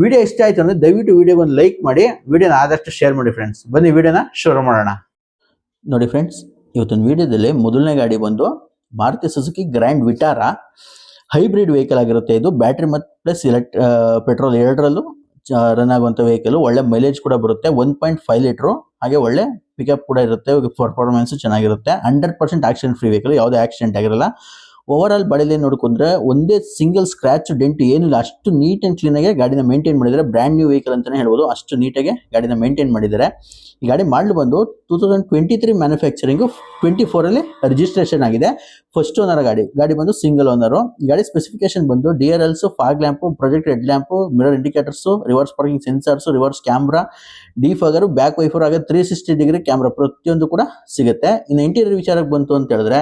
Video ಇಷ್ಟ ಆಯ್ತು ಅಂದ್ರೆ ದಯವಿಟ್ಟು ವಿಡಿಯೋ ಒಂದು ಲೈಕ್ ಮಾಡಿ, ವಿಡಿಯೋನ ಆದಷ್ಟು ಶೇರ್ ಮಾಡಿ ಫ್ರೆಂಡ್ಸ್ ಬನ್ನಿ, ವಿಡಿಯೋನ ಶುರು ಮಾಡೋಣ. ನೋಡಿ ಫ್ರೆಂಡ್ಸ್ ಇವತ್ತಿನ ವಿಡಿಯೋದಲ್ಲಿ ಮೊದಲನೇ ಗಾಡಿ ಬಂದು Maruti Suzuki Grand Vitara hybrid vehicle ಆಗಿರುತ್ತೆ. ಇದು ಬ್ಯಾಟ್ರಿ ಮತ್ತು ಪ್ಲಸ್ ಎಲೆಕ್ಟ್ ಪೆಟ್ರೋಲ್ ಎರಡರಲ್ಲೂ ರನ್ ಆಗುವಂಥ ವೆಹಿಕಲ್ ಒಳ್ಳೆ ಮೈಲೇಜ್ ಕೂಡ ಬರುತ್ತೆ. ಒನ್ ಪಾಯಿಂಟ್ ಫೈವ್ ಲೀಟ್ರು ಹಾಗೆ ಒಳ್ಳೆ ಪಿಕಪ್ ಕೂಡ ಇರುತ್ತೆ. ಪರ್ಫಾರ್ಮೆನ್ಸ್ ಚೆನ್ನಾಗಿರುತ್ತೆ. Hundred percent accident free vehicle ಯಾವುದೇ ಆಕ್ಸಿಡೆಂಟ್ ಆಗಿರಲ್ಲ. ಓವರ್ ಆಲ್ ಬಾಡಿಲಿ ನೋಡ್ಕೊಂಡ್ರೆ ಒಂದೇ ಸಿಂಗಲ್ ಸ್ಕ್ರಾಚ್ ಡೆಂಟ್ ಏನಿಲ್ಲ. ಅಷ್ಟು ನೀಟ್ ಆ್ಯಂಡ್ ಕ್ಲೀನ್ ಆಗಿ ಗಾಡಿನ ಮೇಂಟೈನ್ ಮಾಡಿದರೆ ಬ್ರ್ಯಾಂಡ್ ನ್ಯೂ ವೆಹಿಕಲ್ ಅಂತಾನೆ ಹೇಳ್ಬೋದು. ಅಷ್ಟು ನೀಟಾಗಿ ಗಾಡಿನ ಮೇಂಟೈನ್ ಮಾಡಿದ್ದಾರೆ. ಈ ಗಾಡಿ ಮಾಡಲು ಬಂದು two thousand twenty three manufacturing twenty ಫೋರಲ್ಲಿ registration ಆಗಿದೆ. ಫಸ್ಟ್ ಓನರ್ ಗಾಡಿ. ಗಾಡಿ ಬಂದು ಸಿಂಗಲ್ ಓನರು ಗಾಡಿ ಸ್ಪೆಸಿಫಿಕೇಶನ್ ಬಂದು D R Ls fog lamp project head lamp mirror indicators reverse parking sensors reverse camera defogger back wiper ಆಗ ತ್ರೀ ಸಿಕ್ಸ್ಟಿ ಡಿಗ್ರಿ ಕ್ಯಾಮ್ರಾ ಪ್ರತಿಯೊಂದು ಕೂಡ ಸಿಗುತ್ತೆ. ಇನ್ನು ಇಂಟೀರಿಯರ್ ವಿಚಾರಕ್ಕೆ ಬಂತು ಅಂತ ಹೇಳಿದ್ರೆ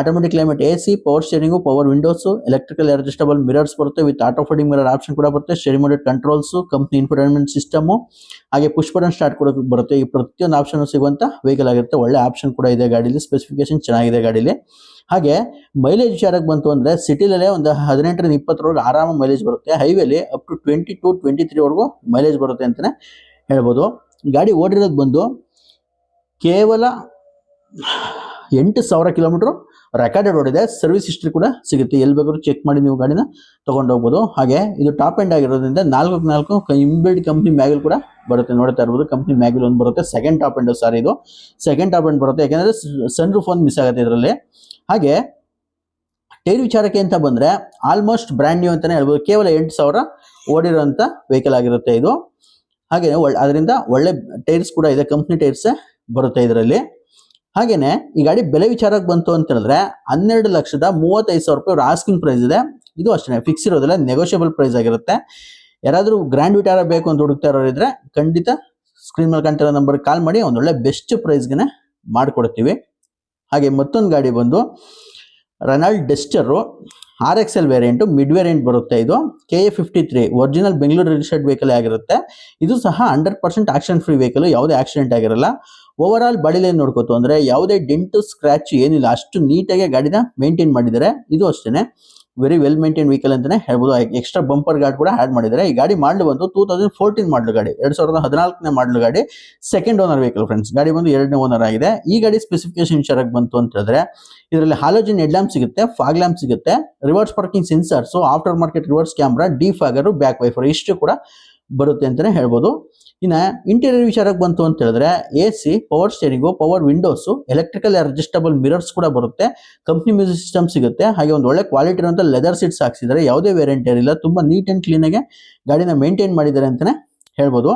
automatic climate A C power steering power windows electrical adjustable mirrors ಬರುತ್ತೆ. With auto folding mirror option ಕೂಡ ಬರುತ್ತೆ. Steering mounted controls company infotainment system ಹಾಗೆ ಪುಷ್ ಸ್ಟಾರ್ಟ್ ಕೂಡ ಬರುತ್ತೆ. ಈ ಪ್ರತಿಯೊಂದು ಆಪ್ಷನ್ ಸಿಗುವಂಥ ವೆಹಿಕಲ್ ಆಗಿರುತ್ತೆ. ಒಳ್ಳೆ ಆಪ್ಷನ್ ಕೂಡ ಇದೆ ಗಾಡೀಲಿ. ಸ್ಪೆಸಿಫಿಕೇಶನ್ ಚೆನ್ನಾಗಿದೆ ಗಾಡೀಲಿ. ಹಾಗೆ ಮೈಲೇಜ್ ವಿಚಾರಕ್ಕೆ ಬಂತು ಅಂದರೆ ಸಿಟಿಲಲ್ಲೇ ಒಂದು ಹದಿನೆಂಟರಿಂದ ಇಪ್ಪತ್ತರವರೆಗೆ ಆರಾಮ ಮೈಲೇಜ್ ಬರುತ್ತೆ. ಹೈವೇಲಿ up to twenty to twenty ತ್ರೀವರೆಗೂ mileage ಬರುತ್ತೆ ಅಂತಲೇ ಹೇಳ್ಬೋದು. ಗಾಡಿ ಓಡಿರೋದು ಬಂದು ಕೇವಲ ಎಂಟು ಸಾವಿರ ಕಿಲೋಮೀಟ್ರು ರೆಕಾರ್ಡೆಡ್ ಓಡಿದೆ ಸರ್ವಿಸ್ ಹಿಸ್ಟ್ರಿ ಕೂಡ ಸಿಗುತ್ತೆ. ಎಲ್ಲಿ ಬೇಕಾದ್ರೂ ಚೆಕ್ ಮಾಡಿ ನೀವು ಗಾಡಿನ ತೊಗೊಂಡೋಗ್ಬೋದು ಹಾಗೆ ಇದು ಟಾಪ್ ಎಂಡ್ ಆಗಿರೋದ್ರಿಂದ ನಾಲ್ಕು ನಾಲ್ಕು ಇಂಬಿಲ್ಡ್ ಕಂಪ್ನಿ ಮ್ಯಾಗಲ್ ಕೂಡ ಬರುತ್ತೆ. ನೋಡ್ತಾ ಇರ್ಬೋದು ಕಂಪ್ನಿ ಮ್ಯಾಗಲ್ ಒಂದು ಬರುತ್ತೆ. ಸೆಕೆಂಡ್ ಟಾಪ್ ಎಂಡ್ ಸಾರಿ ಇದು. ಸೆಕೆಂಡ್ ಟಾಪ್ ಎಂಡ್ ಬರುತ್ತೆ. ಯಾಕೆಂದರೆ ಸನ್ ರೂಫ್ ಒಂದು ಮಿಸ್ ಆಗುತ್ತೆ ಇದರಲ್ಲಿ. ಹಾಗೆ ಟೈರ್ ವಿಚಾರಕ್ಕೆ ಅಂತ ಬಂದ್ರೆ ಆಲ್ಮೋಸ್ಟ್ ಬ್ರ್ಯಾಂಡ್ ನ್ಯೂ ಅಂತಾನೆ ಹೇಳ್ಬೋದು. ಕೇವಲ ಎಂಟು ಸಾವಿರ ಓಡಿರೋಂಥ ವೆಹಿಕಲ್ ಆಗಿರುತ್ತೆ ಇದು. ಹಾಗೆ ಒಳ್ಳೆ ಅದರಿಂದ ಒಳ್ಳೆ ಟೈರ್ಸ್ ಕೂಡ ಇದೆ. ಕಂಪ್ನಿ ಟೈರ್ಸೇ ಬರುತ್ತೆ ಇದರಲ್ಲಿ. ಹಾಗೇನೆ ಈ ಗಾಡಿ ಬೆಲೆ ವಿಚಾರಕ್ಕೆ ಬಂತು ಅಂತ ಹೇಳಿದ್ರೆ ಹನ್ನೆರಡು ಲಕ್ಷದ ಮೂವತ್ತೈದು ಸಾವಿರ ರೂಪಾಯಿ ಆಸ್ಕಿಂಗ್ ಪ್ರೈಸ್ ಇದೆ. ಇದು ಅಷ್ಟೇ ಫಿಕ್ಸ್ ಇರೋದಿಲ್ಲ ನೆಗೋಷಿಯಬಲ್ ಪ್ರೈಸ್ ಆಗಿರುತ್ತೆ. ಯಾರಾದರೂ ಗ್ರ್ಯಾಂಡ್ ವಿಟಾರ ಬೇಕು ಅಂತ ಹುಡುಕ್ತಾ ಇರೋರು ಇದ್ರೆ ಖಂಡಿತ ಸ್ಕ್ರೀನ್ ಮೇಲೆ ಕಾಣ್ತಿರೋ ನಂಬರ್ ಕಾಲ್ ಮಾಡಿ ಒಂದೊಳ್ಳೆ ಬೆಸ್ಟ್ ಪ್ರೈಸ್ಗೆ ಮಾಡಿಕೊಡ್ತೀವಿ. ಹಾಗೆ ಮತ್ತೊಂದು ಗಾಡಿ ಬಂದು Renault Duster R X L variant mid variant ಬರುತ್ತೆ ಇದು. K A fifty three original Bengaluru registered vehicle ಆಗಿರುತ್ತೆ. ಇದು ಸಹ hundred percent action free vehicle ಯಾವುದೇ ಆಕ್ಸಿಡೆಂಟ್ ಆಗಿರಲ್ಲ. ಓವರ್ ಆಲ್ ಬಾಡಿಲಿ ಏನು ನೋಡ್ಕೋತು ಅಂದ್ರೆ ಯಾವುದೇ ಡೆಂಟು ಸ್ಕ್ರಾಚ್ ಏನಿಲ್ಲ. ಅಷ್ಟು ನೀಟಾಗಿ ಗಾಡಿನ ಮೇಂಟೈನ್ ಮಾಡಿದ್ದಾರೆ. ಇದು ಅಷ್ಟೇ ವೆರಿ ವೆಲ್ ಮೇಂಟೈನ್ ವೆಹಿಕಲ್ ಅಂತಾನೆ ಹೇಳ್ಬೋದು. ಎಕ್ಸ್ಟ್ರಾ ಬಂಪರ್ ಗಾರ್ಡ್ ಕೂಡ ಆಡ್ ಮಾಡಿದ್ದಾರೆ. ಈ ಗಾಡಿ ಮಾಡಲು ಬಂದು ಟೂ ತೌಸಂಡ್ ಫೋರ್ಟೀನ್ ಮಾಡಲು ಗಾಡಿ, ಎರಡು ಸಾವಿರದ ಹದಿನಾಲ್ಕನೇ ಮಾಡಲ್ ಗಾಡಿ ಸೆಕೆಂಡ್ ಓನರ್ ವೆಹಿಕಲ್ ಫ್ರೆಂಡ್ಸ್ ಗಾಡಿ ಬಂದು ಎರಡನೇ ಓನರ್ ಆಗಿದೆ. ಈ ಗಾಡಿ ಸ್ಪೆಸಿಫಿಕೇಶನ್ ವಿಚಾರಕ್ಕೆ ಬಂತು ಅಂತ ಹೇಳಿದ್ರೆ, ಇದರಲ್ಲಿ ಹಾಲೋಜಿನ್ ಹೆಡ್ ಲ್ಯಾಂಪ್ ಸಿಗುತ್ತೆ ಫಾಗ್ ಲ್ಯಾಂಪ್ ಸಿಗುತ್ತೆ reverse parking sensors after market reverse camera defogger back wiper ಇಷ್ಟು ಕೂಡ ಬರುತ್ತೆ ಅಂತಾನೆ ಹೇಳ್ಬೋದು. ಇನ್ನ ಇಂಟೀರಿಯರ್ ವಿಚಾರಕ್ಕೆ ಬಂತು ಅಂತ ಹೇಳಿದ್ರೆ A C power steering power windows electrical adjustable mirrors ಕೂಡ ಬರುತ್ತೆ. ಕಂಪ್ನಿ ಮ್ಯೂಸಿಕ್ ಸಿಸ್ಟಮ್ ಸಿಗುತ್ತೆ. ಹಾಗೆ ಒಂದು ಒಳ್ಳೆ ಕ್ವಾಲಿಟಿ ಇರುವಂಥ ಲೆದರ್ ಸೀಟ್ಸ್ ಹಾಕ್ಸಿದ್ದಾರೆ. ಯಾವುದೇ ವೇರಿಯಂಟ್ ಇರಲಿಲ್ಲ ತುಂಬಾ ನೀಟ್ ಆ್ಯಂಡ್ ಕ್ಲೀನಾಗೆ ಗಾಡಿನ ಮೇಂಟೈನ್ ಮಾಡಿದ್ದಾರೆ ಅಂತಾನೆ ಹೇಳ್ಬೋದು.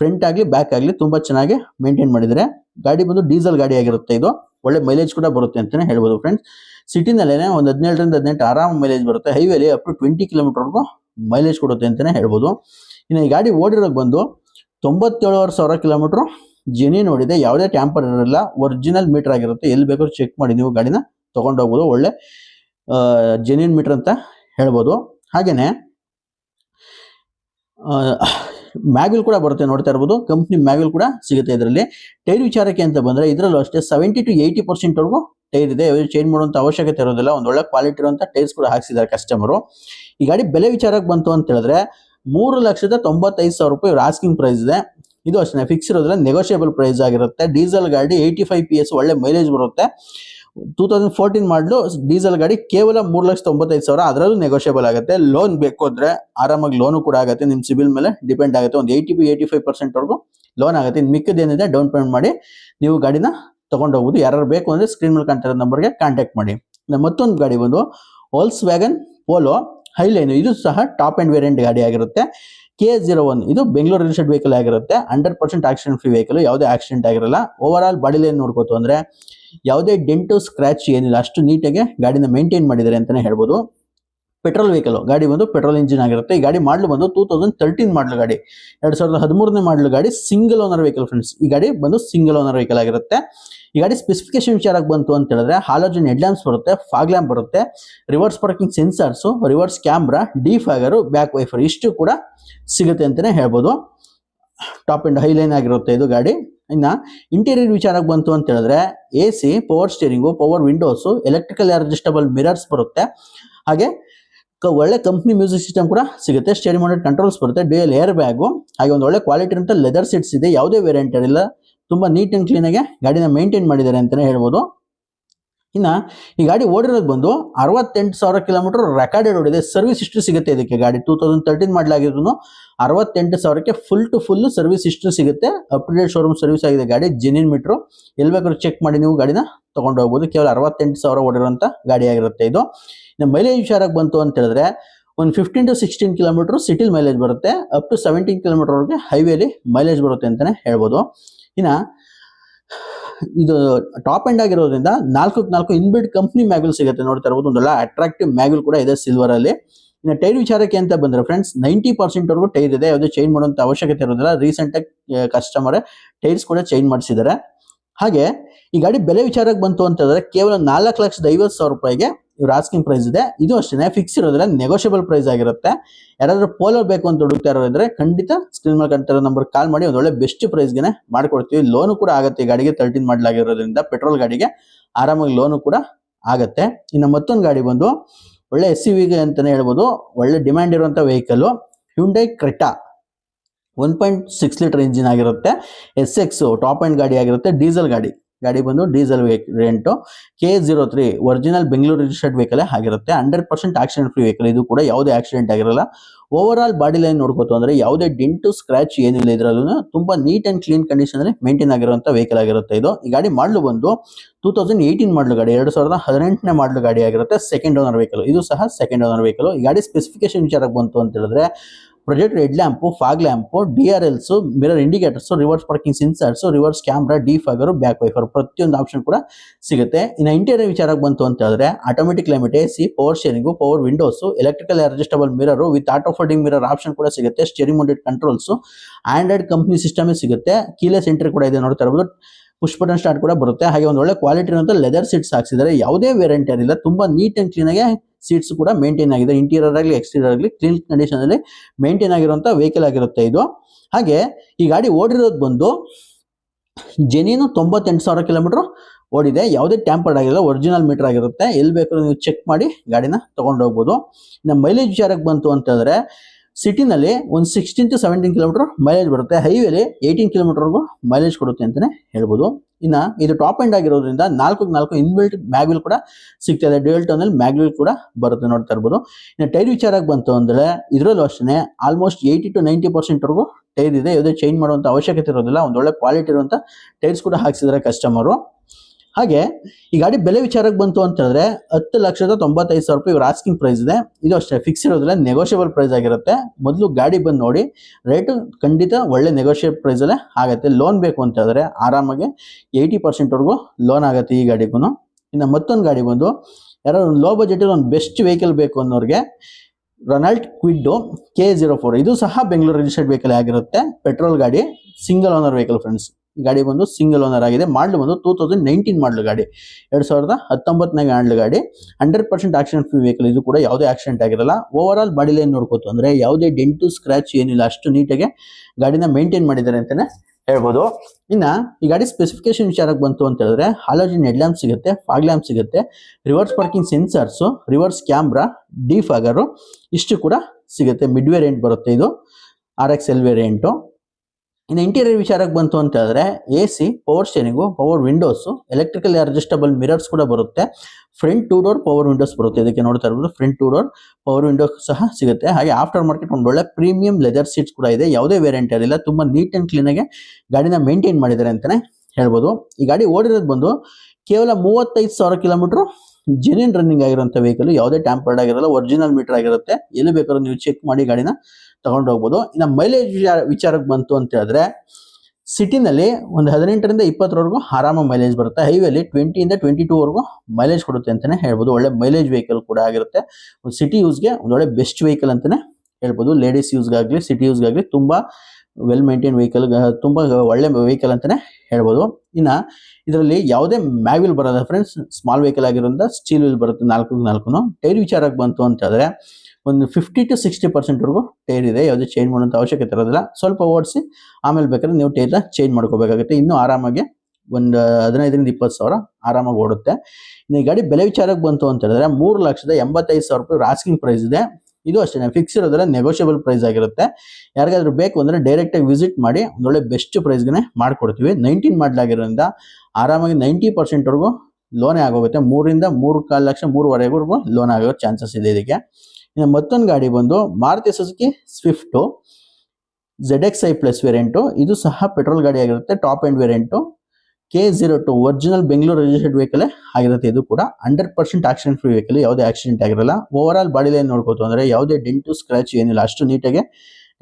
ಫ್ರಂಟ್ ಆಗಲಿ ಬ್ಯಾಕ್ ಆಗಲಿ ತುಂಬಾ ಚೆನ್ನಾಗಿ ಮೇಂಟೈನ್ ಮಾಡಿದ್ದಾರೆ. ಗಾಡಿ ಬಂದು ಡೀಸೆಲ್ ಗಾಡಿ ಆಗಿರುತ್ತೆ ಇದು. ಒಳ್ಳೆ ಮೈಲೇಜ್ ಕೂಡ ಬರುತ್ತೆ ಅಂತಾನೆ ಹೇಳ್ಬೋದು ಫ್ರೆಂಡ್ಸ್ ಸಿಟಿನಲ್ಲೇ ಒಂದು ಹದಿನೇಳರಿಂದ ಹದಿನೆಂಟು ಆರಾಮ ಮೈಲೇಜ್ ಬರುತ್ತೆ. ಹೈವೇಲಿ ಅಪ್ ಟು ಟ್ವೆಂಟಿ ಕಿಲೋಮೀಟರ್ವರೆಗೂ ಮೈಲೇಜ್ ಕೊಡುತ್ತೆ ಅಂತಾನೆ ಹೇಳ್ಬೋದು. ಇನ್ನು ಈ ಗಾಡಿ ಓಡಿರೋಕ್ಕೆ ಬಂದು ತೊಂಬತ್ತೇಳುವರೆ ಸಾವಿರ ಕಿಲೋಮೀಟ್ರು ಜೆನಿ ನೋಡಿದೆ. ಯಾವುದೇ ಟ್ಯಾಂಪರ್ ಇರಲ್ಲ. ಒರಿಜಿನಲ್ ಮೀಟರ್ ಆಗಿರುತ್ತೆ. ಎಲ್ಲಿ ಬೇಕಾದ್ರೂ ಚೆಕ್ ಮಾಡಿ ನೀವು ಗಾಡಿನ ತಗೊಂಡು ಹೋಗ್ಬೋದು. ಒಳ್ಳೆ ಜೆನ್ಯೂನ್ ಮೀಟರ್ ಅಂತ ಹೇಳ್ಬೋದು. ಹಾಗೇ ಮ್ಯಾಗಿಲ್ ಕೂಡ ಬರುತ್ತೆ ನೋಡ್ತಾ ಇರ್ಬೋದು. ಕಂಪ್ನಿ ಮ್ಯಾಗಿಲ್ ಕೂಡ ಸಿಗುತ್ತೆ ಇದರಲ್ಲಿ. ಟೈರ್ ವಿಚಾರಕ್ಕೆ ಅಂತ ಬಂದರೆ ಇದರಲ್ಲೂ ಅಷ್ಟೇ ಸೆವೆಂಟಿ ಟು ಏಯ್ಟಿ ಪರ್ಸೆಂಟ್ವರೆಗೂ ಟೈರ್ ಇದೆ. ಚೇಂಜ್ ಮಾಡುವಂಥ ಅವಶ್ಯಕತೆ ಇರೋದಿಲ್ಲ. ಒಂದು ಒಳ್ಳೆ ಕ್ವಾಲಿಟಿ ಇರುವಂಥ ಟೈರ್ಸ್ ಕೂಡ ಹಾಕ್ಸಿದ್ದಾರೆ ಕಸ್ಟಮರು ಈ ಗಾಡಿ ಬೆಲೆ ವಿಚಾರಕ್ಕೆ ಬಂತು ಅಂತ ಹೇಳಿದ್ರೆ ಮೂರು ಲಕ್ಷದ ತೊಂಬತ್ತೈದು ಸಾವಿರ ರೂಪಾಯಿ ಆಸ್ಕಿಂಗ್ ಪ್ರೈಸ್ ಇದೆ. ಇದು ಅಷ್ಟೇ ಫಿಕ್ಸ್ ಇರೋದ್ರೆ ನೆಗೋಷಿಯಬಲ್ ಪ್ರೈಸ್ ಆಗಿರುತ್ತೆ. ಡೀಸೆಲ್ ಗಾಡಿ ಏಯ್ಟಿ ಫೈವ್ ಪಿ ಎಸ್ ಒಳ್ಳೆ ಮೈಲೇಜ್ ಬರುತ್ತೆ. ಟೂ ತೌಸಂಡ್ ಫೋರ್ಟೀನ್ ಮಾಡಲು ಡೀಸೆಲ್ ಗಾಡಿ ಕೇವಲ ಮೂರು ಲಕ್ಷ ತೊಂಬತ್ತೈದು ಸಾವಿರ, ಅದರಲ್ಲೂ ನೆಗೋಷಿಯಬಲ್ ಆಗುತ್ತೆ. ಲೋನ್ ಬೇಕು ಆರಾಮಾಗಿ ಲೋನು ಕೂಡ ಆಗುತ್ತೆ. ನಿಮ್ಮ ಸಿಬಿಲ್ ಮೇಲೆ ಡಿಪೆಂಡ್ ಆಗುತ್ತೆ. ಒಂದು eighty to eighty five percent ವರೆಗೂ ಲೋನ್ ಆಗುತ್ತೆ. ಇನ್ನು ಮಿಕ್ಕದೇನಿದೆ ಡೌನ್ ಪೇಮೆಂಟ್ ಮಾಡಿ ನೀವು ಗಾಡಿನ ತೊಗೊಂಡೋಗ್ಬೋದು ಯಾರು ಬೇಕು ಅಂದರೆ ಸ್ಕ್ರೀನ್ ಮೇಲೆ ಕಾಣ್ತಿರೋ ನಂಬರ್ಗೆ ಕಾಂಟ್ಯಾಕ್ಟ್ ಮಾಡಿ. ಮತ್ತೊಂದು ಗಾಡಿ ಬಂದು ಹೋಲ್ಸ್ ವ್ಯಾಗನ್ ಪೋಲೋ ಹೈಲೈನ್. ಇದು ಸಹ ಟಾಪ್ ಆ್ಯಂಡ್ ವೇರಿಯಂಟ್ ಗಾಡಿ ಆಗಿರುತ್ತೆ. ಕೆ ಜೀರೋ ಒನ್ ಇದು ಬೆಂಗಳೂರು ರಿಜಿಸ್ಟರ್ಡ್ ವೆಹಿಕಲ್ ಆಗಿರುತ್ತೆ. Hundred percent accident free vehicle ಯಾವುದೇ ಆಕ್ಸಿಡೆಂಟ್ ಆಗಿರಲ್ಲ. ಓವರ್ ಆಲ್ ಬಾಡಿ ಲೈನ್ ನೋಡ್ಕೋತು ಅಂದ್ರೆ ಯಾವುದೇ ಡೆಂಟು ಸ್ಕ್ರಾಚ್ ಏನಿಲ್ಲ. ಅಷ್ಟು ನೀಟಾಗಿ ಗಾಡಿನ ಮೇಂಟೈನ್ ಮಾಡಿದ್ದಾರೆ ಅಂತಾನೆ ಹೇಳ್ಬೋದು. ಪೆಟ್ರೋಲ್ ವೆಹಿಕಲ್ ಗಾಡಿ ಬಂದು ಪೆಟ್ರೋಲ್ ಇಂಜಿನ್ ಆಗಿರುತ್ತೆ. ಈ ಗಾಡಿ ಮಾಡಲು ಬಂದು ಟೂ ತೌಸಂಡ್ ತರ್ಟೀನ್ ಮಾಡಲು ಗಾಡಿ. ಎರಡ್ ಸಾವಿರದ ಹದಿಮೂರನೇ ಮಾಡಲು ಗಾಡಿ ಸಿಂಗಲ್ ಓನರ್ ವೆಹಿಕಲ್ ಫ್ರೆಂಡ್ಸ್ ಈ ಗಾಡಿ ಬಂದು ಸಿಂಗಲ್ ಓನರ್ ವೆಹಿಕಲ್ ಆಗಿರುತ್ತೆ. ಈ ಗಾಡಿ ಸ್ಪೆಸಿಫಿಕೇಶನ್ ವಿಚಾರಕ್ಕೆ ಬಂತು ಅಂತ ಹೇಳಿದ್ರೆ ಹಾಲೋಜನ್ ಹೆಡ್ ಲ್ಯಾಂಪ್ಸ್ ಬರುತ್ತೆ ಫಾಗ್ ಲ್ಯಾಂಪ್ ಬರುತ್ತೆ reverse parking sensors reverse camera defogger back wiper ಇಷ್ಟು ಕೂಡ ಸಿಗುತ್ತೆ ಅಂತಾನೆ ಹೇಳ್ಬೋದು. ಟಾಪ್ ಅಂಡ್ ಹೈಲೈನ್ ಆಗಿರುತ್ತೆ ಇದು ಗಾಡಿ. ಇನ್ನ ಇಂಟೀರಿಯರ್ ವಿಚಾರಕ್ಕೆ ಬಂತು ಅಂತ ಹೇಳಿದ್ರೆ A C power steering power windows electrical adjustable mirrors ಬರುತ್ತೆ. ಹಾಗೆ ಕ- ಒಳ್ಳೆ ಕಂಪ್ನಿ ಮ್ಯೂಸಿಕ್ ಸಿಸ್ಟಮ್ ಕೂಡ ಸಿಗುತ್ತೆ. ಸ್ಟೇರಿಂಗ್ ಮೌಂಟೆಡ್ ಕಂಟ್ರೋಲ್ಸ್ ಬರುತ್ತೆ. ಡ್ಯೂಯಲ್ ಏರ್ ಬ್ಯಾಗು ಹಾಗೆ ಒಂದು ಒಳ್ಳೆ ಕ್ವಾಲಿಟಿ ಅಂತ ಲೆದರ್ ಸೀಟ್ಸ್ ಇದೆ. ಯಾವುದೇ ವೇರಿಯಂಟ್ ಇಲ್ಲ ತುಂಬಾ ನೀಟ್ ಅಂಡ್ ಕ್ಲೀನ್ ಆಗಿ ಗಾಡಿನ ಮೇಂಟೈನ್ ಮಾಡಿದ್ದಾರೆ ಅಂತಾನೆ ಹೇಳ್ಬೋದು. ಇನ್ನ ಈ ಗಾಡಿ ಓಡಿರೋದು ಬಂದು ಅರವತ್ತೆಂಟು ಸಾವಿರ ಕಿಲೋಮೀಟರ್ ರೆಕಾರ್ಡೆಡ್ ಓಡಿದೆ. ಸರ್ವಿಸ್ ಇಷ್ಟು ಸಿಗುತ್ತೆ ಇದಕ್ಕೆ ಗಾಡಿ. ಟೂ ತೌಸಂಡ್ ತರ್ಟೀನ್ ಮಾಡಲಾಗಿದ್ರು ಅರವತ್ತೆಂಟು ಸಾವಿರಕ್ಕೆ ಫುಲ್ ಟು ಫುಲ್ ಸರ್ವಿಸ್ ಇಷ್ಟು ಸಿಗುತ್ತೆ. ಅಪ್ ಟು ಶೋರೂಮ್ ಸರ್ವಿಸ್ ಆಗಿದೆ ಗಾಡಿ ಜೆನಿನ್ ಮೀಟ್ರು ಎಲ್ಲಿ ಬೇಕಾದ್ರೂ ಚೆಕ್ ಮಾಡಿ ನೀವು ಗಾಡಿನ ತಗೊಂಡು ಹೋಗ್ಬೋದು. ಕೇವಲ ಅರವತ್ತೆಂಟು ಸಾವಿರ ಓಡಿರೋಂಥ ಗಾಡಿ ಆಗಿರುತ್ತೆ ಇದು. ಇನ್ನು ಮೈಲೇಜ್ ವಿಚಾರಕ್ಕೆ ಬಂತು ಅಂತ ಹೇಳಿದ್ರೆ ಒಂದು ಫಿಫ್ಟೀನ್ ಟು ಸಿಕ್ಸ್ಟೀನ್ ಕಿಲೋಮೀಟರ್ ಸಿಟಿಲಿ ಮೈಲೇಜ್ ಬರುತ್ತೆ. ಅಪ್ ಟು ಸೆವೆಂಟೀನ್ ಕಿಲೋಮೀಟರ್ವರೆಗೆ ಹೈವೇಲಿ ಮೈಲೇಜ್ ಬರುತ್ತೆ ಅಂತಾನೆ ಹೇಳ್ಬೋದು. ಇನ್ನ ಇದು ಟಾಪ್ ಎಂಡ್ ಆಗಿರೋದ್ರಿಂದ ನಾಲ್ಕು ನಾಲ್ಕು ಇನ್ಬಿಲ್ಟ್ ಕಂಪ್ನಿ ಮ್ಯಾಗ್ವಿಲ್ ಸಿಗುತ್ತೆ. ನೋಡ್ತಾ ಇರ್ಬೋದು, ಒಂದಲ್ಲ ಅಟ್ರಾಕ್ಟಿವ್ ಮ್ಯಾಗ್ವಿಲ್ ಕೂಡ ಇದೆ ಸಿಲ್ವರ್ ಅಲ್ಲಿ. ಇನ್ನು ಟೈರ್ ವಿಚಾರಕ್ಕೆ ಅಂತ ಬಂದರೆ ಫ್ರೆಂಡ್ಸ್ ನೈಂಟಿ ಪರ್ಸೆಂಟ್ ವರೆಗೂ ಟೈರ್ ಇದೆ. ಯಾವುದೇ ಚೇಂಜ್ ಮಾಡುವಂಥ ಅವಶ್ಯಕತೆ ಇರೋದಿಲ್ಲ. ರೀಸೆಂಟ್ ಆಗಿ ಕಸ್ಟಮರ್ ಟೈರ್ಸ್ ಕೂಡ ಚೇಂಜ್ ಮಾಡಿಸಿದ್ದಾರೆ. ಹಾಗೆ, ಈ ಗಾಡಿ ಬೆಲೆ ವಿಚಾರಕ್ಕೆ ಬಂತು ಅಂತಂದರೆ ಕೇವಲ ನಾಲ್ಕು ಲಕ್ಷದ ಐವತ್ತು ಸಾವಿರ ರೂಪಾಯಿಗೆ ಇವ್ರ ಆಸ್ಕಿಂಗ್ ಪ್ರೈಸ್ ಇದೆ. ಇದು ಅಷ್ಟೇ ಫಿಕ್ಸ್ ಇರೋದಿಲ್ಲ ನೆಗೋಷಿಯಬಲ್ ಪ್ರೈಸ್ ಆಗಿರುತ್ತೆ. ಯಾರಾದರೂ ಪೋಲರ್ ಬೇಕು ಅಂತ ಹುಡುಕ್ತಾ ಇದ್ರೆ ಖಂಡಿತ ಸ್ಕ್ರೀನ್ ಮೇಲೆ ಕಾಣ್ತಿರೋ ನಂಬರ್ ಕಾಲ್ ಮಾಡಿ, ಒಂದು ಒಳ್ಳೆ ಬೆಸ್ಟ್ ಪ್ರೈಸ್ಗೆ ಮಾಡ್ಕೊಡ್ತೀವಿ. ಲೋನು ಕೂಡ ಆಗುತ್ತೆ. ಈ ಗಾಡಿಗೆ ತರ್ಟೀನ್ ಮಾಡಲಾಗಿರೋದ್ರಿಂದ ಪೆಟ್ರೋಲ್ ಗಾಡಿಗೆ ಆರಾಮಾಗಿ ಲೋನು ಕೂಡ ಆಗುತ್ತೆ. ಇನ್ನು ಮತ್ತೊಂದು ಗಾಡಿ ಬಂದು ಒಳ್ಳೆ ಎಸ್ ಸಿ ವಿಗೆ ಅಂತಾನೆ ಹೇಳ್ಬೋದು. ಒಳ್ಳೆ ಡಿಮ್ಯಾಂಡ್ ಇರುವಂಥ vehicle Hyundai Creta one point six litre engine ಆಗಿರುತ್ತೆ. ಎಸ್ ಎಕ್ಸು ಟಾಪ್ ಆ್ಯಂಡ್ ಗಾಡಿ ಆಗಿರುತ್ತೆ. ಡೀಸೆಲ್ ಗಾಡಿ. ಗಾಡಿ ಬಂದು diesel variant K zero three original Bengaluru registered vehicle ಆಗಿರುತ್ತೆ. Hundred percent accident free vehicle ಇದು ಕೂಡ ಯಾವುದೇ ಆಕ್ಸಿಡೆಂಟ್ ಆಗಿರಲ್ಲ. ಓವರ್ ಆಲ್ ಬಾಡಿ ಲೈನ್ ನೋಡ್ಕೋತು ಅಂದರೆ ಯಾವುದೇ ಡಿಂಟು ಸ್ಕ್ರಾಚ್ ಏನಿಲ್ಲ ಇದರಲ್ಲೂ ತುಂಬಾ ನೀಟ್ ಅಂಡ್ ಕ್ಲೀನ್ ಕಂಡೀಷನ್ ಅಲ್ಲಿ ಮೇಂಟೈನ್ ಆಗಿರುವಂಥ ವೆಹಿಕಲ್ ಆಗಿರುತ್ತೆ ಇದು. ಈ ಗಾಡಿ ಮಾಡಲು ಬಂದು ಟೂ ತೌಸಂಡ್ ಏಯ್ಟೀನ್ ಮಾಡಲು ಗಾಡಿ, ಎರಡು ಸಾವಿರದ ಹದಿನೆಂಟನೇ ಮಾಡಲು ಗಾಡಿ ಆಗಿರುತ್ತೆ ಸೆಕೆಂಡ್ ಓನರ್ ವೆಹಿಕಲ್ ಇದು ಸಹ ಸೆಕೆಂಡ್ ಓನರ್ ವೆಹಿಕಲ್ ಈ ಗಾಡಿ ಸ್ಪೆಸಿಫಿಕೇಶನ್ ವಿಚಾರಕ್ಕೆ ಬಂತು ಅಂತ ಹೇಳಿದ್ರೆ projector lamp fog lamp D R Ls mirror indicators reverse parking sensors reverse camera defogger back wiper ಪ್ರತಿಯೊಂದು ಆಪ್ಷನ್ ಕೂಡ ಸಿಗುತ್ತೆ. ಇನ್ನು ಇಂಟೀರಿಯರ್ ವಿಚಾರಕ್ಕೆ ಬಂತು ಅಂತ ಹೇಳಿದ್ರೆ automatic climate A C power steering power windows electrical adjustable mirror with auto folding mirror option ಕೂಡ ಸಿಗುತ್ತೆ. Steering mounted controls android company system ಸಿಗುತ್ತೆ. ಕೀಲೆಸ್ ಎಂಟ್ರಿ ಕೂಡ ಇದೆ ನೋಡ್ತಾ ಇರ್ಬೋದು. ಪುಷ್ ಬಟನ್ ಸ್ಟಾರ್ಟ್ ಕೂಡ ಬರುತ್ತೆ. ಹಾಗೆ ಒಂದು ಒಳ್ಳೆ ಕ್ವಾಲಿಟಿ ಅಂತ ಲೆದರ್ ಸೀಟ್ಸ್ ಹಾಕ್ಸಿದ್ದಾರೆ ಯಾವುದೇ ವೇರಂಟಿ ಇರಲಿಲ್ಲ ತುಂಬಾ ನೀಟ್ ಅಂಡ್ ಕ್ಲೀನ್ ಆಗಿ ಸೀಟ್ಸ್ ಕೂಡ ಮೇಂಟೈನ್ ಆಗಿದೆ. ಇಂಟೀರಿಯರ್ ಆಗಲಿ ಎಕ್ಸ್ಟೀರಿಯರ್ ಆಗಲಿ ಕ್ಲೀನ್ ಕಂಡೀಷನ್ ಅಲ್ಲಿ ಮೇಂಟೈನ್ ಆಗಿರುವಂತಹ ವೆಹಿಕಲ್ ಆಗಿರುತ್ತೆ ಇದು. ಹಾಗೆ ಈ ಗಾಡಿ ಓಡಿರೋದು ಬಂದು ಜೆನಿನು ತೊಂಬತ್ತೆಂಟು ಸಾವಿರ ಕಿಲೋಮೀಟರ್ ಓಡಿದೆ. ಯಾವುದೇ ಟ್ಯಾಂಪರ್ಡ್ ಆಗಿಲ್ಲ ಒರಿಜಿನಲ್ ಮೀಟರ್ ಆಗಿರುತ್ತೆ. ಎಲ್ಲಿ ಬೇಕಾದ್ರೂ ನೀವು ಚೆಕ್ ಮಾಡಿ ಗಾಡಿನ ತಗೊಂಡೋಗ್ಬೋದು ಇನ್ನು ಮೈಲೇಜ್ ವಿಚಾರಕ್ಕೆ ಬಂತು ಅಂತಂದ್ರೆ ಸಿಟಿನಲ್ಲಿ ಒಂದು sixteen to seventeen kilometre mileage ಬರುತ್ತೆ. ಹೈವೇಲಿ ಏಯ್ಟೀನ್ ಕಿಲೋಮೀಟರ್ವರೆಗೂ ಮೈಲೇಜ್ ಕೊಡುತ್ತೆ ಅಂತಾನೆ ಹೇಳ್ಬೋದು. ಇನ್ನ ಇದು ಟಾಪ್ ಎಂಡ್ ಆಗಿರೋದ್ರಿಂದ ನಾಲ್ಕು ನಾಲ್ಕು ಇನ್ಬಿಲ್ಟ್ ಮ್ಯಾಗ್ವಿಲ್ ಕೂಡ ಸಿಗ್ತದೆ ಡ್ಯೂಯಲ್ ಟೋನ್ ಅಲ್ಲಿ ಮ್ಯಾಗ್ವಿಲ್ ಕೂಡ ಬರುತ್ತೆ ನೋಡ್ತಾ ಇರ್ಬೋದು. ಇನ್ನು ಟೈರ್ ವಿಚಾರಕ್ಕೆ ಬಂತು ಅಂದ್ರೆ ಇದರಲ್ಲೂ ಅಷ್ಟೇ almost eighty to ninety percent ವರೆಗೂ ಟೈರ್ ಇದೆ. ಯಾವುದೇ ಚೇಂಜ್ ಮಾಡುವಂತ ಅವಶ್ಯಕತೆ ಇರೋದಿಲ್ಲ. ಒಂದು ಒಳ್ಳೆ ಕ್ವಾಲಿಟಿ ಇರುವಂಥ ಟೈರ್ಸ್ ಕೂಡ ಹಾಕ್ಸಿದ್ದಾರೆ ಕಸ್ಟಮರು ಹಾಗೆ ಈ ಗಾಡಿ ಬೆಲೆ ವಿಚಾರಕ್ಕೆ ಬಂತು ಅಂತ ಹೇಳಿದ್ರೆ ಹತ್ತು ಲಕ್ಷದ ತೊಂಬತ್ತೈದು ಸಾವಿರ ರೂಪಾಯಿ ಇವ್ರ ಆಸ್ಕಿಂಗ್ ಪ್ರೈಸ್ ಇದೆ. ಇದು ಅಷ್ಟೇ ಫಿಕ್ಸ್ ಇರೋದಿಲ್ಲ ನೆಗೋಷಿಯಬಲ್ ಪ್ರೈಸ್ ಆಗಿರುತ್ತೆ. ಮೊದಲು ಗಾಡಿ ಬಂದು ನೋಡಿ ರೇಟು ಖಂಡಿತ ಒಳ್ಳೆ ನೆಗೋಷಿಯಬಲ್ ಪ್ರೈಸಲ್ಲೇ ಆಗುತ್ತೆ. ಲೋನ್ ಬೇಕು ಅಂತ ಹೇಳಿದ್ರೆ ಆರಾಮಾಗಿ ಏಯ್ಟಿ ಪರ್ಸೆಂಟ್ವರೆಗೂ ಲೋನ್ ಆಗುತ್ತೆ ಈ ಗಾಡಿಗೂ. ಇನ್ನು ಮತ್ತೊಂದು ಗಾಡಿ ಬಂದು, ಯಾರೋ ಒಂದು ಲೋ ಬಜೆಟ್ ಒಂದು ಬೆಸ್ಟ್ ವೆಹಿಕಲ್ ಬೇಕು ಅನ್ನೋರಿಗೆ Renault Kwid K zero four ಇದು ಸಹ ಬೆಂಗಳೂರು ರಿಜಿಸ್ಟರ್ಡ್ ವೆಹಿಕಲ್ ಆಗಿರುತ್ತೆ. ಪೆಟ್ರೋಲ್ ಗಾಡಿ ಸಿಂಗಲ್ ಓನರ್ ವೆಹಿಕಲ್ ಫ್ರೆಂಡ್ಸ್ ಗಾಡಿ ಬಂದು ಸಿಂಗಲ್ ಓನರ್ ಆಗಿದೆ. ಮಾಡಲು ಬಂದು ಟೂ ತೌಸಂಡ್ ನೈನ್ಟೀನ್ ಮಾಡಲು ಗಾಡಿ. ಎರಡು ಸಾವಿರದ ಹತ್ತೊಂಬತ್ತನಾಗ ಮಾಡಲು ಗಾಡಿ. Hundred percent accident free vehicle ಇದು ಕೂಡ ಯಾವುದೇ ಆಕ್ಸಿಡೆಂಟ್ ಆಗಿರಲ್ಲ. ಓವರ್ ಆಲ್ ಬಾಡಿ ಲೈನ್ ನೋಡ್ಕೋತು ಅಂದರೆ ಯಾವುದೇ ಡೆಂಟು ಸ್ಕ್ರಾಚ್ ಏನಿಲ್ಲ. ಅಷ್ಟು ನೀಟಾಗಿ ಗಾಡಿನ ಮೇಂಟೈನ್ ಮಾಡಿದ್ದಾರೆ ಅಂತಾನೆ ಹೇಳ್ಬೋದು. ಇನ್ನ ಈ ಗಾಡಿ ಸ್ಪೆಸಿಫಿಕೇಶನ್ ವಿಚಾರಕ್ಕೆ ಬಂತು ಅಂತ ಹೇಳಿದ್ರೆ ಹಾಲೋಜಿನ್ ಹೆಡ್ ಲ್ಯಾಂಪ್ ಸಿಗುತ್ತೆ ಫಾಗ್ ಲ್ಯಾಂಪ್ ಸಿಗುತ್ತೆ reverse parking sensors reverse camera defogger ಇಷ್ಟು ಕೂಡ ಸಿಗುತ್ತೆ. ಮಿಡ್ ವೇರಿಯಂಟ್ ಬರುತ್ತೆ ಇದು. ಆರ್ ಎಕ್ಸ್ ಎಲ್ ವೇರಿಯಂಟು ಇನ್ನು ಇಂಟೀರಿಯರ್ ವಿಚಾರಕ್ಕೆ ಬಂತು ಅಂತ ಹೇಳಿದ್ರೆ A C power steering power windows electrical adjustable mirrors ಕೂಡ ಬರುತ್ತೆ. Front two door power windows ಬರುತ್ತೆ. ಇದಕ್ಕೆ ನೋಡ್ತಾ ಇರ್ಬೋದು front two door power windows ಸಹ ಸಿಗುತ್ತೆ. ಹಾಗೆ ಆಫ್ಟರ್ ಮಾರ್ಕೆಟ್ ಒಂದು ಒಳ್ಳೆ ಪ್ರೀಮಿಯಂ ಲೆದರ್ ಸೀಟ್ಸ್ ಕೂಡ ಇದೆ. ಯಾವುದೇ ವೇರಿಯಂಟ್ ಇರಲಿಲ್ಲ ತುಂಬಾ ನೀಟ್ ಅಂಡ್ ಕ್ಲೀನಾಗೆ ಗಾಡಿನ ಮೇಂಟೈನ್ ಮಾಡಿದ್ದಾರೆ ಅಂತಲೇ ಹೇಳ್ಬೋದು. ಈ ಗಾಡಿ ಓಡಿರೋದು ಬಂದು ಕೇವಲ ಮೂವತ್ತೈದು ಸಾವಿರ ಕಿಲೋಮೀಟರ್ ಜೆನ್ಯೂನ್ ರನ್ನಿಂಗ್ ಆಗಿರುವಂತ ವೆಹಿಕಲ್ ಯಾವುದೇ ಟ್ಯಾಂಪರ್ಡ್ ಆಗಿರಲ್ಲ ಒರಿಜಿನಲ್ ಮೀಟರ್ ಆಗಿರುತ್ತೆ, ಎಲ್ಲಿ ಬೇಕಾದ್ರೂ ನೀವು ಚೆಕ್ ಮಾಡಿ ಗಾಡಿನ ತಗೊಂಡು ಹೋಗ್ಬೋದು. ಇನ್ನು ಮೈಲೇಜ್ ವಿಚಾರಕ್ಕೆ ಬಂತು ಅಂತ ಹೇಳಿದ್ರೆ ಸಿಟಿನಲ್ಲಿ ಒಂದು ಹದಿನೆಂಟರಿಂದ ಇಪ್ಪತ್ತರವರೆಗೂ ಆರಾಮ ಮೈಲೇಜ್ ಬರುತ್ತೆ. ಹೈವೇಲಿ ಟ್ವೆಂಟಿಯಿಂದ ಟ್ವೆಂಟಿ ಟೂ ವರೆಗೂ ಮೈಲೇಜ್ ಕೊಡುತ್ತೆ ಅಂತಾನೆ ಹೇಳ್ಬೋದು. ಒಳ್ಳೆ ಮೈಲೇಜ್ ವೆಹಿಕಲ್ ಕೂಡ ಆಗಿರುತ್ತೆ. ಒಂದು ಸಿಟಿ ಯೂಸ್ಗೆ ಒಂದು ಒಳ್ಳೆ ಬೆಸ್ಟ್ ವೆಹಿಕಲ್ ಅಂತಾನೆ ಹೇಳ್ಬೋದು. ಲೇಡೀಸ್ ಯೂಸ್ಗಾಗಲಿ ಸಿಟಿ ಯೂಸ್ಗಾಗಲಿ ತುಂಬಾ ವೆಲ್ ಮೇಂಟೈನ್ ವೆಹಿಕಲ್ ತುಂಬ ಒಳ್ಳೆ ವೆಹಿಕಲ್ ಅಂತಾನೆ ಹೇಳ್ಬೋದು. ಇನ್ನು ಇದರಲ್ಲಿ ಯಾವುದೇ ಮ್ಯಾವಿಲ್ ಬರೋದ ಫ್ರೆಂಡ್ಸ್ ಸ್ಮಾಲ್ ವೆಹಿಕಲ್ ಆಗಿರೋದ್ರಿಂದ ಸ್ಟೀಲ್ ವೀಲ್ ಬರುತ್ತೆ, ನಾಲ್ಕು ನಾಲ್ಕು ಟೈರ್ ವಿಚಾರಕ್ಕೆ ಬಂತು ಅಂತ ಒಂದು ಫಿಫ್ಟಿ ಟು ಸಿಕ್ಸ್ಟಿ ಪರ್ಸೆಂಟ್ವರೆಗೂ ಟೈರ್ ಇದೆ. ಯಾವುದೇ ಚೇಂಜ್ ಮಾಡುವಂಥ ಅವಶ್ಯಕತೆ ಇರೋದಿಲ್ಲ. ಸ್ವಲ್ಪ ಓಡಿಸಿ, ಆಮೇಲೆ ಬೇಕಾದ್ರೆ ನೀವು ಟೈರ್ನ ಚೇಂಜ್ ಮಾಡ್ಕೋಬೇಕಾಗುತ್ತೆ. ಇನ್ನೂ ಆರಾಮಾಗಿ ಒಂದು ಹದಿನೈದರಿಂದ ಇಪ್ಪತ್ತು ಸಾವಿರ ಆರಾಮಾಗಿ ಓಡುತ್ತೆ. ಇನ್ನು ಈ ಗಾಡಿ ಬೆಲೆ ವಿಚಾರಕ್ಕೆ ಬಂತು ಅಂತ ಹೇಳಿದ್ರೆ ಮೂರು ಲಕ್ಷದ ಎಂಬತ್ತೈದು ಸಾವಿರ ರೂಪಾಯಿ ರಾಸ್ಕಿಂಗ್ ಪ್ರೈಸ್ ಇದೆ. ಇದು ಅಷ್ಟೇ ಫಿಕ್ಸ್ ಇರೋದ್ರೆ ನೆಗೋಷಿಯಬಲ್ ಪ್ರೈಸ್ ಆಗಿರುತ್ತೆ. ಯಾರಿಗಾದ್ರೂ ಬೇಕು ಅಂದರೆ ಡೈರೆಕ್ಟಾಗಿ ವಿಸಿಟ್ ಮಾಡಿ, ಒಂದೊಳ್ಳೆ ಬೆಸ್ಟ್ ಪ್ರೈಸ್ಗೆ ಮಾಡ್ಕೊಡ್ತೀವಿ. ನೈನ್ಟೀನ್ ಮಾಡಲಾಗಿರೋದ್ರಿಂದ ಆರಾಮಾಗಿ ನೈಂಟಿ ಪರ್ಸೆಂಟ್ವರೆಗೂ ಲೋನೇ ಆಗೋಗುತ್ತೆ. ಮೂರಿಂದ ಮೂರು ಕಾಲು ಲಕ್ಷ, ಮೂರುವರೆಗೂ ಲೋನ್ ಆಗೋ ಚಾನ್ಸಸ್ ಇದೆ ಇದಕ್ಕೆ. ಇನ್ನು ಮತ್ತೊಂದು ಗಾಡಿ ಬಂದು Maruti Suzuki Swift Z X I plus variant ಇದು ಸಹ ಪೆಟ್ರೋಲ್ ಗಾಡಿ ಆಗಿರುತ್ತೆ top end variant K zero two original Bengaluru registered vehicle ಆಗಿರುತ್ತೆ. ಇದು ಕೂಡ hundred percent accident free vehicle ಯಾವುದೇ ಆಕ್ಸಿಡೆಂಟ್ ಆಗಿರಲ್ಲ. ಓವರ್ ಆಲ್ ಬಾಡಿ ಲೈನ್ ನೋಡ್ಕೋತು ಅಂದರೆ ಯಾವುದೇ ಡೆಂಟು ಸ್ಕ್ರಾಚ್ ಏನಿಲ್ಲ. ಅಷ್ಟು ನೀಟಾಗಿ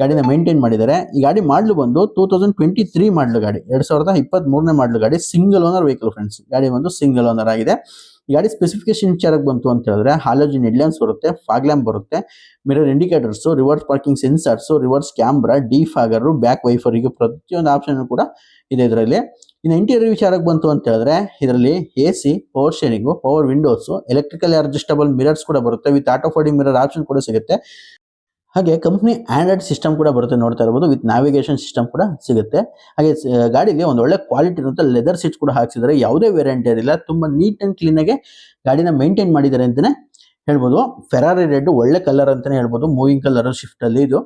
ಗಾಡಿನ ಮೇಂಟೈನ್ ಮಾಡಿದ್ದಾರೆ. ಈ ಗಾಡಿ ಮಾಡಲು ಬಂದು ಟೂ ತೌಸಂಡ್ ಟ್ವೆಂಟಿ ತ್ರೀ ಮಾಡಲು ಗಾಡಿ. ಎರಡು ಸಾವಿರದ ಇಪ್ಪತ್ತ್ ಮಾಡಲು ಗಾಡಿ ಸಿಂಗಲ್ ಓನರ್ ವೆಹಿಕಲ್ ಫ್ರೆಂಡ್ಸ್ ಗಾಡಿ ಬಂದು ಸಿಂಗಲ್ ಓನರ್ ಆಗಿದೆ. ಈ ಗಾಡಿ ಸ್ಪೆಸಿಫಿಕೇಶನ್ ವಿಚಾರಕ್ಕೆ ಬಂತು ಅಂತ ಹೇಳಿದ್ರೆ ಹಾಲೋಜಿನ್ ಹೆಡ್ಲ್ಯಾಂಪ್ಸ್ ಬರುತ್ತೆ ಫಾಗ್ಲ್ಯಾಂಪ್ ಬರುತ್ತೆ mirror indicators reverse parking sensors reverse camera defogger back wiper ಈಗ ಪ್ರತಿಯೊಂದು ಆಪ್ಷನ್ ಕೂಡ ಇದೆ ಇದರಲ್ಲಿ. ಇನ್ನು ಇಂಟೀರಿಯರ್ ವಿಚಾರಕ್ಕೆ ಬಂತು ಅಂತ ಹೇಳಿದ್ರೆ, ಇದರಲ್ಲಿ A C power steering power windows electrical adjustable mirrors ಕೂಡ ಬರುತ್ತೆ. With auto folding mirror option ಕೂಡ ಸಿಗುತ್ತೆ. ಹಾಗೆ ಕಂಪ್ನಿ ಆಂಡ್ರಾಯ್ಡ್ ಸಿಸ್ಟಮ್ ಕೂಡ ಬರುತ್ತೆ ನೋಡ್ತಾ ಇರ್ಬೋದು. ವಿತ್ ನ್ಯಾವಿಗೇಷನ್ ಸಿಸ್ಟಮ್ ಕೂಡ ಸಿಗುತ್ತೆ. ಹಾಗೆ ಗಾಡಿಗೆ ಒಂದು ಒಳ್ಳೆ ಕ್ವಾಲಿಟಿ ಇರುತ್ತೆ ಲೆದರ್ ಸೀಟ್ಸ್ ಕೂಡ ಹಾಕ್ಸಿದ್ದಾರೆ. ಯಾವುದೇ ವೆರೈಂಟಿ ಇರಲಿಲ್ಲ ತುಂಬಾ ನೀಟ್ ಆ್ಯಂಡ್ ಕ್ಲೀನ್ ಆಗಿ ಗಾಡಿನ ಮೇಂಟೈನ್ ಮಾಡಿದ್ದಾರೆ ಅಂತಾನೆ ಹೇಳ್ಬೋದು. ಫೆರಾರಿ ರೆಡ್ ಒಳ್ಳೆ ಕಲರ್ ಅಂತಾನೆ ಹೇಳ್ಬೋದು. ಮೂವಿಂಗ್ ಕಲರ್ ಶಿಫ್ಟ್ ಅಲ್ಲಿ ಇದು.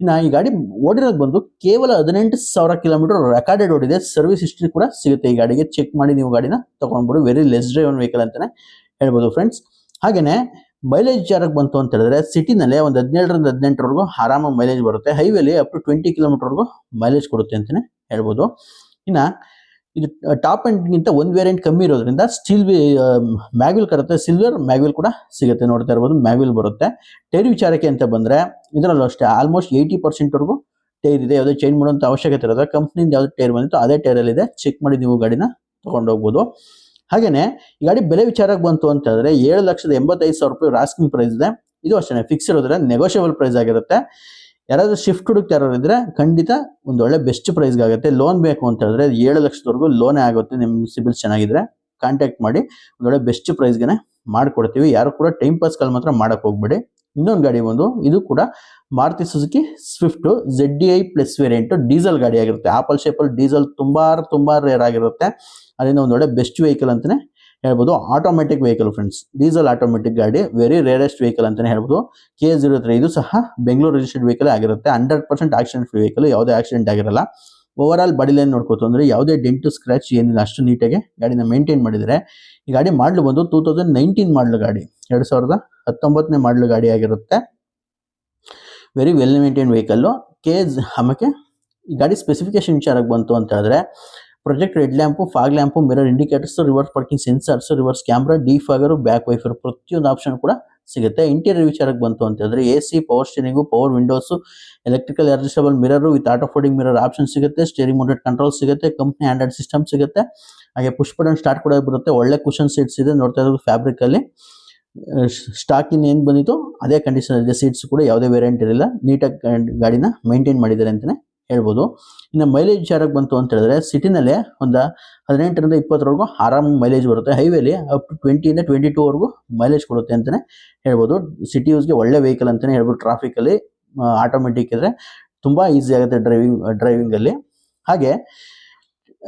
ಇನ್ನ ಈ ಗಾಡಿ ಓಡಿರೋದು ಬಂದು ಕೇವಲ ಹದಿನೆಂಟು ಸಾವಿರ ಕಿಲೋಮೀಟರ್ ರೆಕಾರ್ಡೆಡ್ ಓಡಿದೆ. ಸರ್ವಿಸ್ ಹಿಸ್ಟ್ರಿ ಕೂಡ ಸಿಗುತ್ತೆ. ಈ ಗಾಡಿಗೆ ಚೆಕ್ ಮಾಡಿ ನೀವು ಗಾಡಿನ ತೊಗೊಂಡ್ಬಿಡು. ವೆರಿ ಲೆಸ್ ಡ್ರೈವನ್ ವೆಹಿಕಲ್ ಅಂತಲೇ ಹೇಳ್ಬೋದು ಫ್ರೆಂಡ್ಸ್ ಹಾಗೆಯೇ ಮೈಲೇಜ್ ವಿಚಾರಕ್ಕೆ ಬಂತು ಅಂತ ಹೇಳಿದ್ರೆ ಸಿಟಿನಲ್ಲೇ ಒಂದು ಹದಿನೇಳರಿಂದ ಹದಿನೆಂಟರವರೆಗೂ ಆರಾಮಾಗಿ ಮೈಲೇಜ್ ಬರುತ್ತೆ. ಹೈವೇಲಿ ಅಪ್ ಟು ಟ್ವೆಂಟಿ ಕಿಲೋಮೀಟರ್ವರೆಗೂ ಮೈಲೇಜ್ ಕೊಡುತ್ತೆ ಅಂತಲೇ ಹೇಳ್ಬೋದು. ಇನ್ನ ಇದು ಟಾಪ್ ಗಿಂತ ಒಂದು ವೇರಿಯಂಟ್ ಕಮ್ಮಿ ಇರೋದ್ರಿಂದ ಸ್ಟೀಲ್ ಮ್ಯಾಗ್ವಿಲ್ ಕರುತ್ತೆ ಸಿಲ್ವರ್ ಮ್ಯಾಗ್ವಿಲ್ ಕೂಡ ಸಿಗುತ್ತೆ ನೋಡ್ತಾ ಇರ್ಬೋದು ಮ್ಯಾಗ್ವಿಲ್ ಬರುತ್ತೆ. ಟೈರ್ ವಿಚಾರಕ್ಕೆ ಅಂತ ಬಂದ್ರೆ ಇದರಲ್ಲೂ ಅಷ್ಟೇ ಆಲ್ಮೋಸ್ಟ್ ಏಯ್ಟಿ ಪರ್ಸೆಂಟ್ವರೆಗೂ ಟೈರ್ ಇದೆ. ಯಾವುದೇ ಚೇಂಜ್ ಮಾಡೋಂಥ ಅವಶ್ಯಕತೆ ಇರೋದ್ರೆ ಕಂಪ್ನಿಯಿಂದ ಯಾವುದೇ ಟೈರ್ ಬಂದಿತ್ತು ಅದೇ ಟೈರಲ್ಲಿದೆ ಚೆಕ್ ಮಾಡಿ ನೀವು ಗಾಡಿನ ತೊಗೊಂಡೋಗ್ಬೋದು ಹಾಗೇನೆ ಈ ಗಾಡಿ ಬೆಲೆ ವಿಚಾರಕ್ಕೆ ಬಂತು ಅಂತ ಹೇಳಿದ್ರೆ ಏಳು ಲಕ್ಷದ ಎಂಬತ್ತೈದು ಸಾವಿರ ರೂಪಾಯಿ ರಾಸ್ಕಿಂಗ್ ಪ್ರೈಸ್ ಇದೆ. ಇದು ಅಷ್ಟೇ ಫಿಕ್ಸ್ ಇರೋದ್ರೆ ನೆಗೋಷಿಯಬಲ್ ಪ್ರೈಸ್ ಆಗಿರುತ್ತೆ. ಯಾರಾದ್ರೂ ಶಿಫ್ಟ್ ಹುಡುಕ್ತಾ ಇದ್ರೆ ಖಂಡಿತ ಒಂದು ಒಳ್ಳೆ ಬೆಸ್ಟ್ ಪ್ರೈಸ್ ಆಗುತ್ತೆ. ಲೋನ್ ಬೇಕು ಅಂತ ಹೇಳಿದ್ರೆ ಏಳು ಲಕ್ಷದವರೆಗೂ ಲೋನೇ ಆಗುತ್ತೆ. ನಿಮ್ಮ ಸಿಬಿಲ್ ಚೆನ್ನಾಗಿದ್ರೆ ಕಾಂಟ್ಯಾಕ್ಟ್ ಮಾಡಿ ಒಂದು ಒಳ್ಳೆ ಬೆಸ್ಟ್ ಪ್ರೈಸ್ಗೆ ಮಾಡಿಕೊಡ್ತೀವಿ. ಯಾರು ಕೂಡ ಟೈಮ್ ಪಾಸ್ ಕಾಲ್ ಮಾತ್ರ ಮಾಡೋಕ್ಕೆ ಹೋಗ್ಬೇಡಿ. ಇನ್ನೊಂದು ಗಾಡಿ ಒಂದು ಇದು ಕೂಡ Maruti Suzuki Swift Z D I plus variant diesel ಗಾಡಿ ಆಗಿರುತ್ತೆ. ಆಪಲ್ ಶೇಪಲ್ ಡೀಸೆಲ್ ತುಂಬ ತುಂಬ ರೇರ್ ಆಗಿರುತ್ತೆ. ಅದರಿಂದ ಒಂದು ಒಳ್ಳೆ ಬೆಸ್ಟ್ ವೆಹಿಕಲ್ ಅಂತಾನೆ ಹೇಳ್ಬೋದು automatic vehicle friends diesel automatic ಗಾಡಿ ವೆರಿ ರೇರೆಸ್ಟ್ ವೆಹಿಕಲ್ ಅಂತಲೇ ಹೇಳ್ಬೋದು. ಕೆ ಜೀರೋ ತ್ರೀ ಇದು ಸಹ ಬೆಂಗಳೂರು ರಿಜಿಸ್ಟರ್ಡ್ ವೆಹಿಕಲ್ ಆಗಿರುತ್ತೆ. Hundred percent accident free vehicle ಯಾವುದೇ ಆಕ್ಸಿಡೆಂಟ್ ಆಗಿರಲ್ಲ. ಓವರ್ ಆಲ್ ಬಾಡಿ ಲೈನ್ ನೋಡ್ಕೋತು ಅಂದರೆ ಯಾವುದೇ ಡೆಂಟು ಸ್ಕ್ರಾಚ್ ಏನಿಲ್ಲ, ಅಷ್ಟು ನೀಟಾಗಿ ಗಾಡಿನ ಮೇಂಟೈನ್ ಮಾಡಿದರೆ ಈ ಗಾಡಿ ಮಾಡಲು ಬಂದು ಟೂ ತೌಸಂಡ್ ನೈನ್ಟೀನ್ ಮಾಡಲು ಗಾಡಿ. ಎರಡು ಸಾವಿರದ ಹತ್ತೊಂಬತ್ತನೇ ಮಾಡಲು ಗಾಡಿ ಆಗಿರುತ್ತೆ. ವೆರಿ ವೆಲ್ ಮೇಂಟೈನ್ ವೆಹಿಕಲ್ಲು ಕೆ ಆಮೇಲೆ ಈ ಗಾಡಿ ಸ್ಪೆಸಿಫಿಕೇಶನ್ ವಿಚಾರಕ್ಕೆ ಬಂತು ಅಂತ ಹೇಳಿದ್ರೆ projector lamp, fog lamp, mirror indicators, reverse parking sensors, reverse camera defogger back wiper ಪ್ರತಿಯೊಂದು ಆಪ್ಷನ್ ಕೂಡ ಸಿಗುತ್ತೆ. ಇಂಟೀರಿಯರ್ ವಿಚಾರಕ್ಕೆ ಬಂತು ಅಂತ ಹೇಳಿದ್ರೆ A C power steering power windows electrical adjustable mirror with auto folding mirror option ಸಿಗುತ್ತೆ. ಸ್ಟೇರಿಂಗ್ ಮೋಟೆಡ್ ಕಂಟ್ರೋಲ್ ಸಿಗುತ್ತೆ. Company hundred system ಸಿಗುತ್ತೆ. ಹಾಗೆ ಪುಷ್ ಸ್ಟಾರ್ಟ್ ಕೂಡ ಬರುತ್ತೆ. ಒಳ್ಳೆ ಕುಷನ್ ಸೀಟ್ಸ್ ಇದೆ. ನೋಡ್ತಾ ಇರೋದು ಫ್ಯಾಬ್ರಿಕ್ ಅಲ್ಲಿ. ಸ್ಟಾಕ್ ಇನ್ ಏನು ಬಂದಿತ್ತು? ಅದೇ ಕಂಡೀಷನ್ ಇದೆ. ಸೀಟ್ಸ್ ಕೂಡ ಯಾವುದೇ ವೇರಿಯಂಟ್ ಇರಲಿಲ್ಲ. ನೀಟಾಗಿ ಗಾಡಿನ ಮೇಂಟೈನ್ ಮಾಡಿದ್ದಾರೆ ಅಂತಾನೆ. ಹೇಳ್ಬೋದು. ಇನ್ನು ಮೈಲೇಜ್ ವಿಚಾರಕ್ಕೆ ಬಂತು ಅಂತ ಹೇಳಿದ್ರೆ ಸಿಟಿನಲ್ಲೇ ಒಂದು ಹದಿನೆಂಟರಿಂದ ಇಪ್ಪತ್ತರವರೆಗೂ ಆರಾಮ್ ಮೈಲೇಜ್ ಬರುತ್ತೆ. ಹೈವೇಲಿ ಅಪ್ ಟು ಟ್ವೆಂಟಿಯಿಂದ ಟ್ವೆಂಟಿ ಟೂವರೆಗೂ ಮೈಲೇಜ್ ಕೊಡುತ್ತೆ ಅಂತಲೇ ಹೇಳ್ಬೋದು. ಸಿಟಿ ಯೂಸ್ಗೆ ಒಳ್ಳೆ ವೆಹಿಕಲ್ ಅಂತಲೇ ಹೇಳ್ಬೋದು ಟ್ರಾಫಿಕಲ್ಲಿ ಆಟೋಮೆಟಿಕ್ ಇದ್ದರೆ ತುಂಬ ಈಸಿ ಆಗುತ್ತೆ ಡ್ರೈವಿಂಗ್ ಡ್ರೈವಿಂಗಲ್ಲಿ ಹಾಗೆ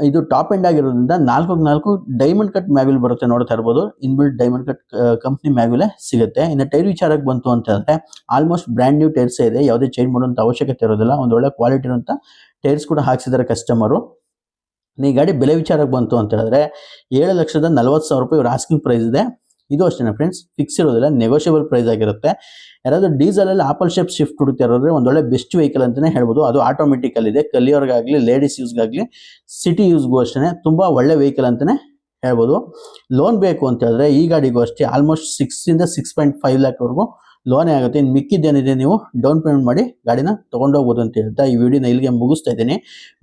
ಇದು ಟಾಪ್ ಎಂಡ್ ಆಗಿರೋದ್ರಿಂದ ನಾಲ್ಕು ನಾಲ್ಕು ಡೈಮಂಡ್ ಕಟ್ ಮ್ಯಾಗ್ವಿಲ್ ಬರುತ್ತೆ ನೋಡ್ತಾ ಇರ್ಬೋದು. ಇನ್ಬಿಲ್ಟ್ ಡೈಮಂಡ್ ಕಟ್ ಕಂಪ್ನಿ ಮ್ಯಾಗ್ವಿಲೆ ಸಿಗುತ್ತೆ. ಇನ್ನು ಟೈರ್ ವಿಚಾರಕ್ಕೆ ಬಂತು ಅಂತ ಹೇಳಿದ್ರೆ ಆಲ್ಮೋಸ್ಟ್ ಬ್ರ್ಯಾಂಡ್ ನ್ಯೂ ಟೈರ್ಸ್ ಇದೆ. ಯಾವುದೇ ಚೇಂಜ್ ಮಾಡುವಂಥ ಅವಶ್ಯಕತೆ ಇರೋದಿಲ್ಲ. ಒಂದು ಒಳ್ಳೆ ಕ್ವಾಲಿಟಿ ಇರುವಂಥ ಟೈರ್ಸ್ ಕೂಡ ಹಾಕ್ಸಿದ್ದಾರೆ ಕಸ್ಟಮರು. ಈ ಗಾಡಿ ಬೆಲೆ ವಿಚಾರಕ್ಕೆ ಬಂತು ಅಂತ ಹೇಳಿದ್ರೆ ಏಳು ಲಕ್ಷದ ನಲವತ್ತು ಸಾವಿರ ರೂಪಾಯಿ ಇವ್ರ ಆಸ್ಕಿಂಗ್ ಪ್ರೈಸ್ ಇದೆ. ಇದು ಅಷ್ಟೇ ಫ್ರೆಂಡ್ಸ್ ಫಿಕ್ಸ್ ಇರೋದಿಲ್ಲ ನೆಗೋಷಿಯಬಲ್ ಪ್ರೈಸ್ ಆಗಿರುತ್ತೆ. ಯಾರಾದರೂ ಡೀಸೆಲಲ್ಲಿ ಆಪಲ್ ಶೇಪ್ ಶಿಫ್ಟ್ ಹುಡುಕ್ತಿರೋದ್ರೆ ಒಂದೊಳ್ಳೆ ಬೆಸ್ಟ್ ವೆಹಿಕಲ್ ಅಂತಲೇ ಹೇಳ್ಬೋದು. ಅದು ಆಟೋಮೆಟಿಕಲ್ ಇದೆ. ಕಲಿಯೋರ್ಗಾಗಲಿ ಲೇಡೀಸ್ ಯೂಸ್ಗಾಗಲಿ ಸಿಟಿ ಯೂಸ್ಗೂ ಅಷ್ಟೇ ತುಂಬ ಒಳ್ಳೆ ವೆಹಿಕಲ್ ಅಂತಲೇ ಹೇಳ್ಬೋದು. ಲೋನ್ ಬೇಕು ಅಂತ ಹೇಳಿದ್ರೆ ಈ ಗಾಡಿಗೂ ಅಷ್ಟೇ ಆಲ್ಮೋಸ್ಟ್ ಸಿಕ್ಸಿಂದ ಸಿಕ್ಸ್ ಪಾಯಿಂಟ್ ಫೈವ್ ಲ್ಯಾಕ್ವರೆಗೂ ಲೋನೇ ಆಗುತ್ತೆ. ಇನ್ನು ಮಿಕ್ಕಿದ್ದೇನಿದೆ ನೀವು ಡೌನ್ ಪೇಮೆಂಟ್ ಮಾಡಿ ಗಾಡಿನ ತೊಗೊಂಡೋಗ್ಬೋದು ಅಂತ ಹೇಳ್ತಾ ಈ ವಿಡಿಯೋನ ಇಲ್ಲಿಗೆ ಮುಗಿಸ್ತಾ ಇದ್ದೀನಿ.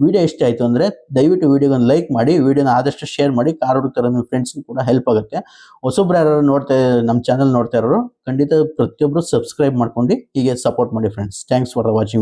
ವಿಡಿಯೋ ಇಷ್ಟ ಆಯಿತು ಅಂದರೆ ದಯವಿಟ್ಟು ವಿಡಿಯೋಗೊಂದು ಲೈಕ್ ಮಾಡಿ, ವಿಡಿಯೋನ ಆದಷ್ಟು ಶೇರ್ ಮಾಡಿ ಕಾರ್ ಹುಡುಕ್ತಾರ ನಿಮ್ಮ ಫ್ರೆಂಡ್ಸ್ಗೂ ಕೂಡ ಹೆಲ್ಪ್ ಆಗುತ್ತೆ. ಹೊಸೊಬ್ರು ಯಾರು ನೋಡ್ತಾ ನಮ್ಮ ಚಾನಲ್ ನೋಡ್ತಾ ಇರೋರು, ಖಂಡಿತ ಪ್ರತಿಯೊಬ್ಬರು ಸಬ್ಸ್ಕ್ರೈಬ್ ಮಾಡ್ಕೊಂಡು ಹೀಗೆ ಸಪೋರ್ಟ್ ಮಾಡಿ friends thanks for the watching